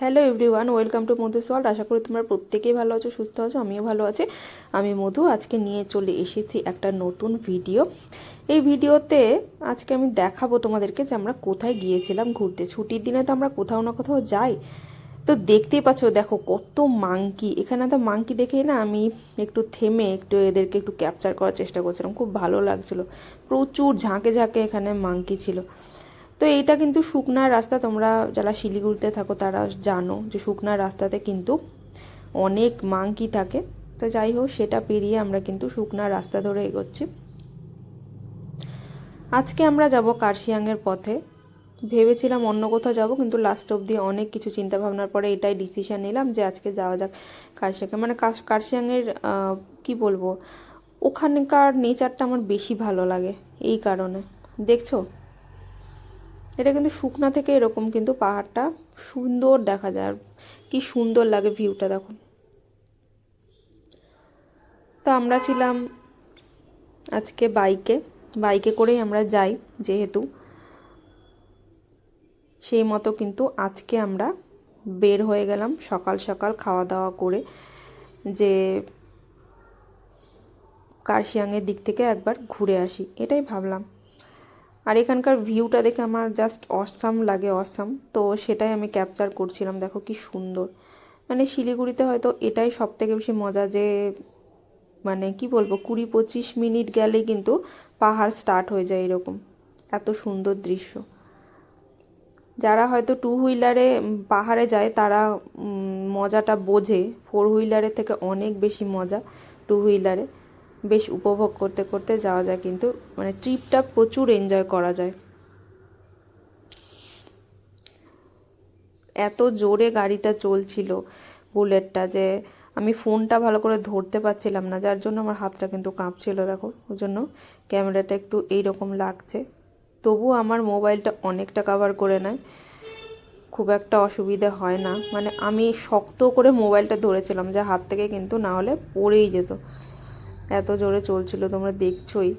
Hello everyone, welcome to Madhu world. আশা করি তোমরা প্রত্যেকেই ভালো আছো, সুস্থ আছো, আমিও ভালো আছি। আমি মধু, আজকে নিয়ে চলে এসেছি একটা নতুন ভিডিও। এই ভিডিওতে আজকে আমি দেখাবো তোমাদেরকে যে আমরা কোথায় গিয়েছিলাম ঘুরতে। ছুটির দিনে তো আমরা কোথাও না কোথাও যাই। তো দেখতেই পাচ্ছ, দেখো কত মাংকি। এখানে তো মাংকি দেখেই না আমি একটু থেমে একটু এদেরকে একটু ক্যাপচার করার চেষ্টা করছিলাম। খুব ভালো লাগছিল। প্রচুর ঝাঁকে ঝাঁকে এখানে মাংকি ছিল। তো এইটা কিন্তু শুকনার রাস্তা, তোমরা যারা শিলিগুড়িতে থাকো তারা জানো যে শুকনার রাস্তাতে কিন্তু অনেক মাংকি থাকে। তো যাই হোক, সেটা পেরিয়ে আমরা কিন্তু শুকনার রাস্তা ধরে এগোচ্ছি। আজকে আমরা যাব কার্শিয়াংয়ের পথে। ভেবেছিলাম অন্য কোথাও যাব, কিন্তু লাস্ট অবধি অনেক কিছু চিন্তা ভাবনার পরে এটাই ডিসিশন নিলাম যে আজকে যাওয়া যাক কার্শিয়াংয়ে। মানে কার্শিয়াংয়ের কি বলব, ওখানকার নেচারটা আমার বেশি ভালো লাগে এই কারণে। দেখছ? এটা কিন্তু শুকনা থেকে এরকম কিন্তু পাহাড়টা সুন্দর দেখা যায়, আর কি সুন্দর লাগে ভিউটা দেখো তো আমরা ছিলাম আজকে বাইকে বাইকে করেই আমরা যাই যেহেতু। সেই মতো কিন্তু আজকে আমরা বের হয়ে গেলাম সকাল সকাল খাওয়া দাওয়া করে যে কার্শিয়াংয়ের দিক থেকে একবার ঘুরে আসি, এটাই ভাবলাম। আর এখানকার ভিউটা দেখে আমার জাস্ট অসাম লাগে অসাম তো সেটাই আমি ক্যাপচার করছিলাম, দেখো কি সুন্দর। মানে শিলিগুড়িতে হয়তো এটাই সব থেকে বেশি মজা যে মানে কি বলব, কুড়ি পঁচিশ মিনিট গেলেই কিন্তু পাহাড় স্টার্ট হয়ে যায় এরকম, এত সুন্দর দৃশ্য। যারা হয়তো টু হুইলারে পাহাড়ে যায়, তারা মজাটা বোঝে। ফোর হুইলারের থেকে অনেক বেশি মজা টু হুইলারে বেশ উপভোগ করতে করতে যাওয়া যায় কিন্তু মানে ট্রিপটা প্রচুর এনজয় করা যায়। এত জোরে গাড়িটা চলছিল বুলেটটা যে আমি ফোনটা ভালো করে ধরতে পারছিলাম না, যার জন্য আমার হাতটা কিন্তু কাঁপছিল, দেখো। ওই জন্য ক্যামেরাটা একটু এইরকম লাগছে। তবু আমার মোবাইলটা অনেকটা কাভার করে নেয়। খুব একটা অসুবিধে হয় না। মানে আমি শক্ত করে মোবাইলটা ধরেছিলাম যে হাত থেকে কিন্তু না হলে পড়েই যেত। এত জোরে চলছিল, তোমরা দেখছোই।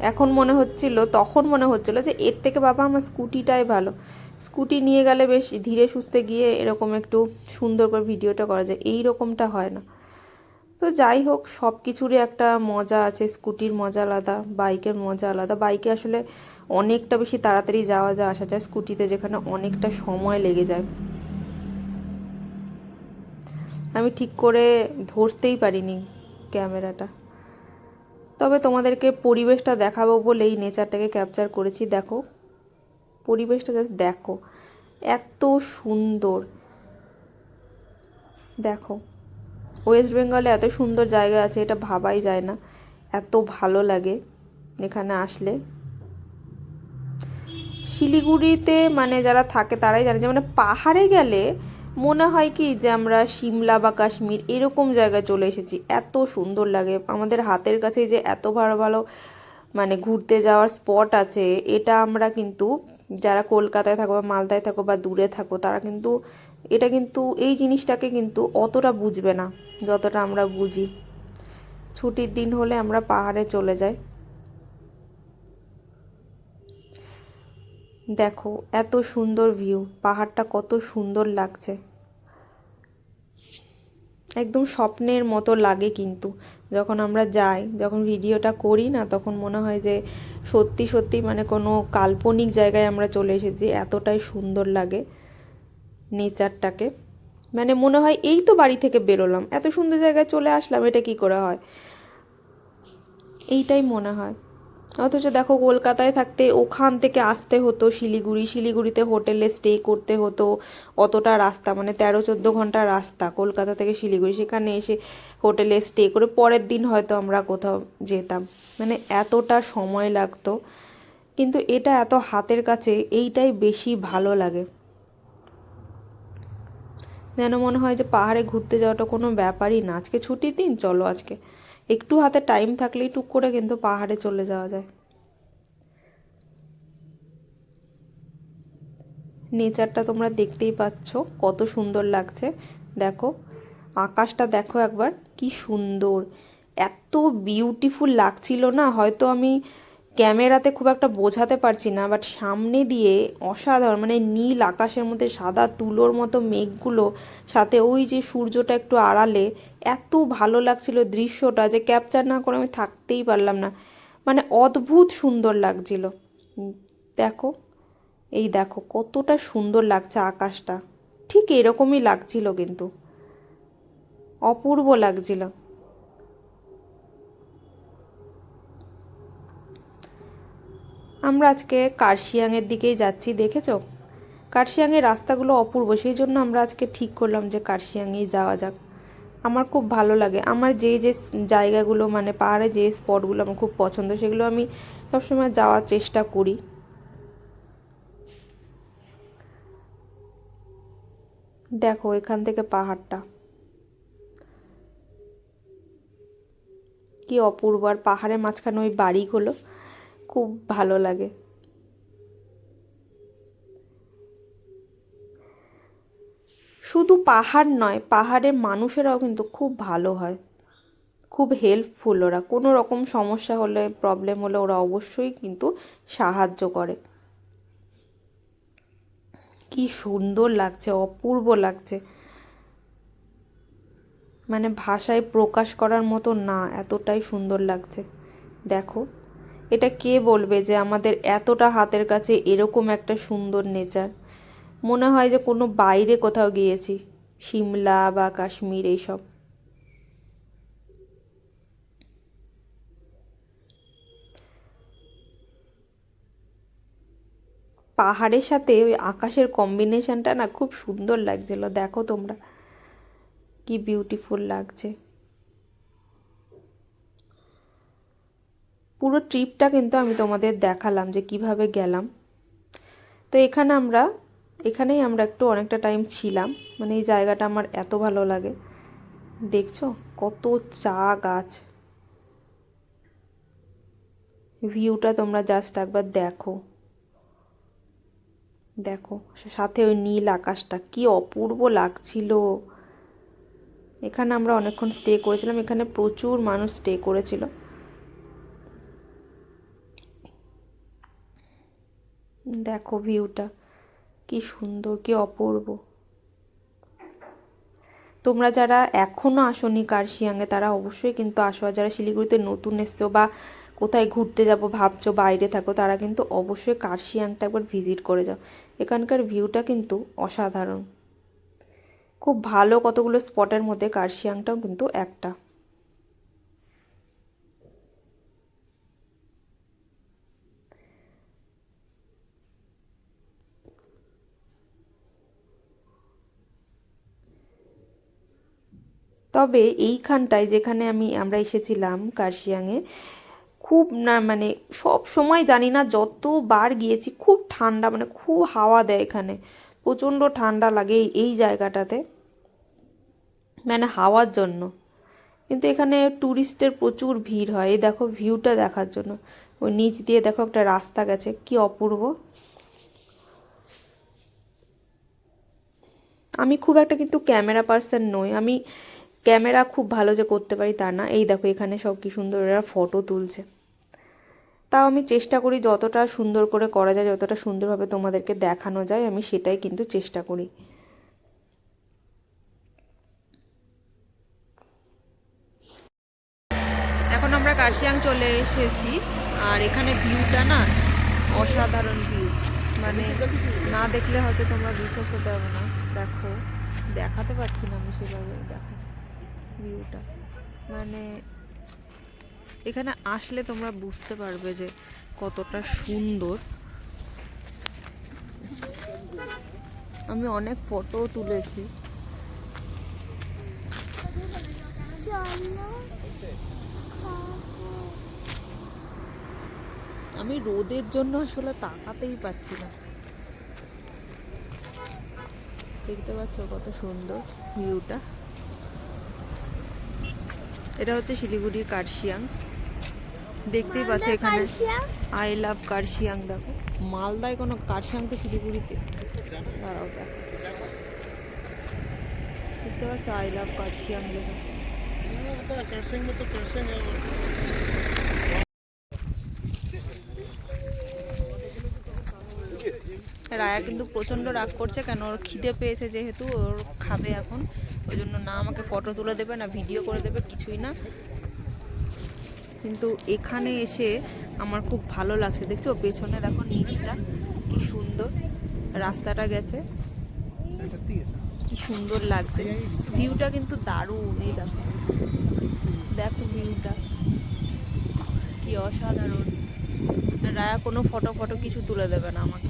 এখন মনে হচ্ছিল, তখন মনে হচ্ছিল যে এর থেকে বাবা আমার স্কুটিটাই ভালো। স্কুটি নিয়ে গেলে বেশ ধীরে সুস্থে গিয়ে এরকম একটু সুন্দর করে ভিডিওটা করা যায়, এই রকমটা হয় না। তো যাই হোক সব কিছুরই একটা মজা আছে, স্কুটির মজা আলাদা, বাইকের মজা আলাদা। বাইকে আসলে অনেকটা বেশি তাড়াতাড়ি যাওয়া যায়, আসা যায় স্কুটিতে যেখানে অনেকটা সময় লেগে যায়। আমি ঠিক করে ধরতেই পারিনি ক্যামেরাটা। তবে তোমাদেরকে পরিবেশটা দেখাবো বলেই নেচারটাকে ক্যাপচার করেছি, দেখো। পরিবেশটা জাস্ট দেখো। এত সুন্দর। দেখো ওয়েস্ট বেঙ্গলে এত সুন্দর জায়গা আছে, এটা ভাবাই যায় না। এত ভালো লাগে এখানে আসলে। শিলিগুড়িতে মানে যারা থাকে তারাই জানে যে মানে পাহাড়ে গেলে মনে হয় কি যে আমরা সিমলা বা কাশ্মীর এরকম জায়গায় চলে এসেছি, এত সুন্দর লাগে। আমাদের হাতের কাছে যে এত ভালো ভালো মানে ঘুরতে যাওয়ার স্পট আছে, এটা আমরা কিন্তু যারা কলকাতায় থাকো বা মালদায় থাকো বা দূরে থাকো, তারা কিন্তু, এটা কিন্তু, এই জিনিসটাকে কিন্তু অতটা বুঝবে না, যতটা আমরা বুঝি। ছুটির দিন হলে আমরা পাহাড়ে চলে যাই। দেখো, এত সুন্দর ভিউ পাহাড়টা কত সুন্দর লাগছে। একদম স্বপ্নের মতো লাগে কিন্তু। যখন আমরা যাই, যখন ভিডিওটা করি না, তখন মনে হয় যে সত্যি সত্যি মানে কোনো কাল্পনিক জায়গায় আমরা চলে এসেছি, এতটাই সুন্দর লাগে নেচারটাকে। মানে মনে হয় এই তো বাড়ি থেকে বেরোলাম, এত সুন্দর জায়গায় চলে আসলাম, এটা কি করে হয়? এইটাই মনে হয়। অথচ দেখো কলকাতায় থাকতে ওখান থেকে আসতে হতো শিলিগুড়ি। শিলিগুড়িতে হোটেলে স্টে করতে হতো। অতটা রাস্তা মানে তেরো, চোদ্দ ঘণ্টার রাস্তা কলকাতা থেকে শিলিগুড়ি। সেখানে এসে হোটেলে স্টে করে পরের দিন হয়তো আমরা কোথাও যেতাম। মানে এতটা সময় লাগতো। কিন্তু এটা এত হাতের কাছে, এইটাই বেশি ভালো লাগে। যেন মনে হয় যে পাহাড়ে ঘুরতে যাওয়াটা কোনো ব্যাপারই না। আজকে ছুটির দিন, চলো আজকে। একটু হাতে টাইম থাকলেই টুক করে কিন্তু পাহাড়ে চলে যাওয়া যায়। নেচারটা তোমরা দেখতেই পাচ্ছ, কত সুন্দর লাগছে। দেখো, আকাশটা দেখো একবার, কি সুন্দর। এত বিউটিফুল লাগছিল না, হয়তো আমি ক্যামেরাতে খুব একটা বোঝাতে পারছি না বাট সামনে দিয়ে অসাধারণ মানে নীল আকাশের মধ্যে সাদা তুলোর মতো মেঘগুলো, সাথে ওই যে সূর্যটা একটু আড়ালে, এত ভালো লাগছিল দৃশ্যটা যে ক্যাপচার না করে আমি থাকতেই পারলাম না। মানে অদ্ভুত সুন্দর লাগছিল। দেখো, এই দেখো কতটা সুন্দর লাগছে আকাশটা। ঠিক এরকমই লাগছিল কিন্তু। অপূর্ব লাগছিল। আমরা আজকে কার্শিয়াংয়ের দিকেই যাচ্ছি, দেখেছ? কার্শিয়াংয়ের রাস্তাগুলো অপূর্ব, সেই জন্য আমরা আজকে ঠিক করলাম যে কার্শিয়াংয়েই যাওয়া যাক। আমার খুব ভালো লাগে। আমার যে যে জায়গাগুলো মানে পাহাড়ে যে স্পটগুলো আমার খুব পছন্দ, সেগুলো আমি সবসময় যাওয়ার চেষ্টা করি। দেখো এখান থেকে পাহাড়টা। কি অপূর্ব, আর পাহাড়ের মাঝখানে ওই বাড়িগুলো। খুব ভালো লাগে। শুধু পাহাড় নয়, পাহাড়ের মানুষেরাও কিন্তু খুব ভালো হয়। খুব হেল্পফুল ওরা। কোনো রকম সমস্যা হলে প্রবলেম হলে ওরা অবশ্যই কিন্তু সাহায্য করে। কি সুন্দর লাগছে, অপূর্ব লাগছে। মানে ভাষায় প্রকাশ করার মতো না, এতটাই সুন্দর লাগছে। দেখো। এটা কে বলবে যে আমাদের এতটা হাতের কাছে এরকম একটা সুন্দর নেচার? মনে হয় যে কোনো বাইরে কোথাও গিয়েছি সিমলা বা কাশ্মীর এইসব। পাহাড়ের সাথে ওই আকাশের কম্বিনেশনটা না খুব সুন্দর লাগছিল, দেখো তোমরা। কি বিউটিফুল লাগছে। পুরো ট্রিপটা কিন্তু আমি তোমাদের দেখালাম যে কীভাবে গেলাম। তো এখানে আমরা, এখানেই আমরা একটু অনেকটা টাইম ছিলাম। মানে এই জায়গাটা আমার এত ভালো লাগে। দেখছ? কত চা গাছ। ভিউটা তোমরা জাস্ট একবার দেখো। দেখো, সাথে ওই নীল আকাশটা, কি অপূর্ব লাগছিল। এখানে আমরা অনেকক্ষণ স্টে করেছিলাম। এখানে প্রচুর মানুষ স্টে করেছিল। দেখো ভিউটা কি সুন্দর, কি অপূর্ব। তোমরা যারা এখনও আসনি কার্শিয়াংয়ে, তারা অবশ্যই কিন্তু আসো। আর যারা শিলিগুড়িতে নতুন এসছো বা কোথায় ঘুরতে যাব, ভাবছ বাইরে থাকো, তারা কিন্তু অবশ্যই কার্শিয়াংটা একবার ভিজিট করে যাও। এখানকার ভিউটা কিন্তু অসাধারণ। খুব ভালো কতগুলো স্পটের মধ্যে কার্শিয়াংটাও কিন্তু একটা। তবে এইখানটায় যেখানে আমি, আমরা এসেছিলাম কার্শিয়াংয়ে, খুব না মানে সব সময় জানি না যতবার গিয়েছি, খুব ঠান্ডা মানে খুব হাওয়া দেয় এখানে। প্রচণ্ড ঠান্ডা লাগে এই জায়গাটাতে মানে হাওয়ার জন্য। কিন্তু এখানে ট্যুরিস্টের প্রচুর ভিড় হয়। এই দেখো ভিউটা দেখার জন্য। ওই নিচ দিয়ে দেখো একটা রাস্তা গেছে, কি অপূর্ব। আমি খুব একটা কিন্তু ক্যামেরা পার্সন নই। আমি ক্যামেরা খুব ভালো যে করতে পারি তা না। এই দেখো, এখানে সব কি সুন্দর এরা ফটো তুলছে। তাও আমি চেষ্টা করি যতটা সুন্দর করে করা যায়, যতটা সুন্দরভাবে তোমাদেরকে দেখানো যায়, আমি সেটাই কিন্তু চেষ্টা করি। এখন আমরা কার্শিয়াং চলে এসেছি, আর এখানে ভিউটা না অসাধারণ ভিউ মানে না দেখলে হয়তো তোমরা বিশ্বাস করতে পারবে না। দেখো, দেখাতে পারছি না আমি সেভাবে, দেখো। ভিউটা মানে এখানে আসলে তোমরা বুঝতে পারবে যে কতটা সুন্দর। আমি অনেক ফটো তুলেছি। আমি রোদের জন্য আসলে তাকাতেই পাচ্ছি না। দেখতে পাচ্ছ কত সুন্দর ভিউটা এটা হচ্ছে শিলিগুড়ির কার্শিয়াং। দেখতেই পাচ্ছি এখানে আই লাভ কার্শিয়াং দেখো। মালদায় কোনো কার্শিয়াং তো শিলিগুড়িতে? দাঁড়াও দেখো দেখতে পাচ্ছ আই লাভ কার্শিয়াং দেখো। রায়া কিন্তু প্রচণ্ড রাগ করছে কেন? ওর খিদে পেয়েছে যেহেতু ওর খাবে এখন। ওই জন্য না আমাকে ফটো তুলে দেবে, না ভিডিও করে দেবে, কিছুই না। কিন্তু এখানে এসে আমার খুব ভালো লাগছে। দেখছ, পেছনে দেখো নিচটা, কি সুন্দর। রাস্তাটা গেছে। কি সুন্দর লাগছে। ভিউটা কিন্তু দারুণ, এই দেখো। দেখো ভিউটা। কি অসাধারণ। রায়া কোনো ফটো ফটো কিছু তুলে দেবে না আমাকে।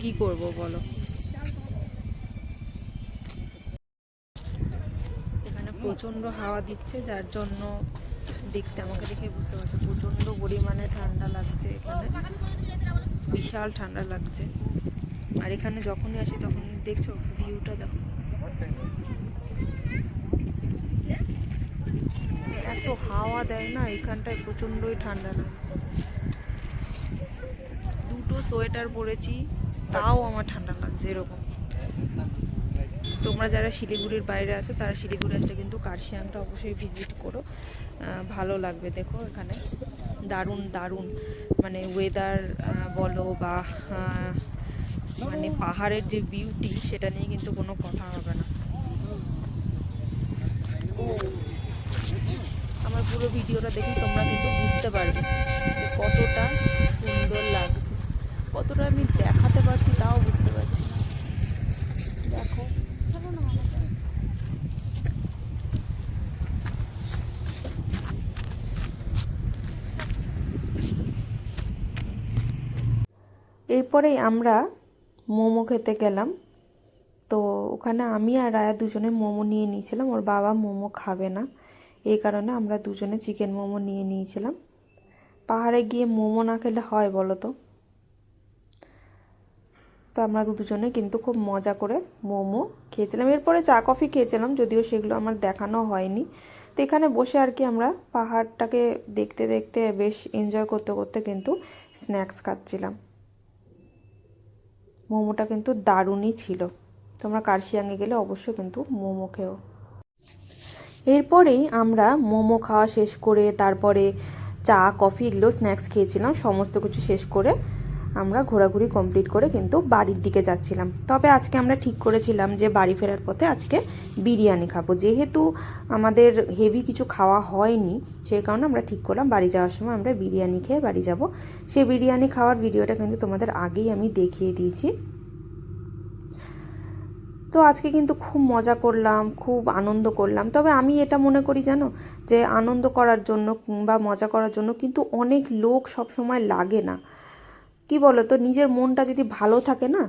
কি করব বলো এখানে প্রচণ্ড হাওয়া দিচ্ছে, যার জন্য দেখতে, আমাকে দেখে বুঝতে পারছ, প্রচণ্ড পরিমাণে ঠান্ডা লাগছে এখানে। বিশাল ঠান্ডা লাগছে। আর এখানে যখনই আসি তখনই দেখছ, ভিউটা দেখো। এত হাওয়া দেয় না, এখানটায় প্রচণ্ডই ঠান্ডা লাগে। দুটো সোয়েটার পরেছি, তাও আমার ঠান্ডা লাগছে এরকম। তোমরা যারা শিলিগুড়ির বাইরে আছো, তারা শিলিগুড়ি আসলে কিন্তু কার্শিয়াংটা অবশ্যই ভিজিট করো। ভালো লাগবে, দেখো এখানে। দারুণ দারুণ মানে ওয়েদার বলো বা মানে পাহাড়ের যে বিউটি সেটা নিয়ে কিন্তু কোনো কথা হবে না। আমার পুরো ভিডিওটা দেখে তোমরা কিন্তু বুঝতে পারবে যে কতটা সুন্দর লাগছে। কতটা আমি দেখাতে পারছি তাও বুঝতে এরপরেই আমরা মোমো খেতে গেলাম। তো ওখানে আমি আর রায়া দুজনে মোমো নিয়ে নিয়েছিলাম। ওর বাবা মোমো খাবে না। এই কারণে আমরা দুজনে চিকেন মোমো নিয়ে নিয়েছিলাম। পাহাড়ে গিয়ে মোমো না খেলে হয় বলো তো? তো আমরা দুজনে কিন্তু খুব মজা করে মোমো খেয়েছিলাম। এরপরে চা, কফি খেয়েছিলাম, যদিও সেগুলো আমার দেখানো হয়নি। তো এখানে বসে আর কি আমরা পাহাড়টাকে দেখতে দেখতে বেশ এনজয় করতে করতে কিন্তু স্ন্যাক্স খাচ্ছিলাম। মোমোটা কিন্তু দারুণই ছিল। তোমরা কার্শিয়াংয়ে গেলে অবশ্যই কিন্তু মোমো খেও। এরপরেই আমরা মোমো খাওয়া শেষ করে তারপরে চা, কফি এগুলো স্ন্যাক্স খেয়েছিলাম, সমস্ত কিছু শেষ করে আমরা ঘোরাঘুরি কমপ্লিট করে কিন্তু বাড়ির দিকে যাচ্ছিলাম। তবে আজকে আমরা ঠিক করেছিলাম যে বাড়ি ফেরার পথে আজকে বিরিয়ানি খাব। যেহেতু আমাদের হেভি কিছু খাওয়া হয়নি, সেই কারণে আমরা ঠিক করলাম বাড়ি যাওয়ার সময় আমরা বিরিয়ানি খেয়ে বাড়ি যাব। সেই বিরিয়ানি খাওয়ার ভিডিওটা কিন্তু তোমাদের আগেই আমি দেখিয়ে দিয়েছি। তো আজকে কিন্তু খুব মজা করলাম, খুব আনন্দ করলাম। তবে আমি এটা মনে করি জানো, যে আনন্দ করার জন্য বা মজা করার জন্য কিন্তু অনেক লোক সব সময় লাগে না। কি বলো তো নিজের মনটা যদি ভালো থাকে না,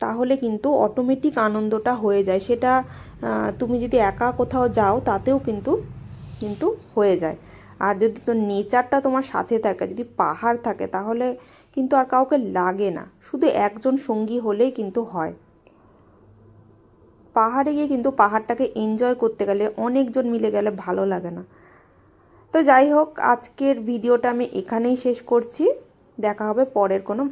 তাহলে কিন্তু অটোমেটিক আনন্দটা হয়ে যায়। সেটা তুমি যদি একা কোথাও যাও, তাতেও কিন্তু কিন্তু হয়ে যায়। আর যদি তো নেচারটা তোমার সাথে থাকে, যদি পাহাড় থাকে, তাহলে কিন্তু আর কাউকে লাগে না। শুধু একজন সঙ্গী হলেই কিন্তু হয়। পাহাড়ে গিয়ে কিন্তু পাহাড়টাকে এনজয় করতে গেলে অনেকজন মিলে গেলে ভালো লাগে না। তো যাই হোক, আজকের ভিডিওটা আমি এখানেই শেষ করছি। দেখা হবে পরের কোনো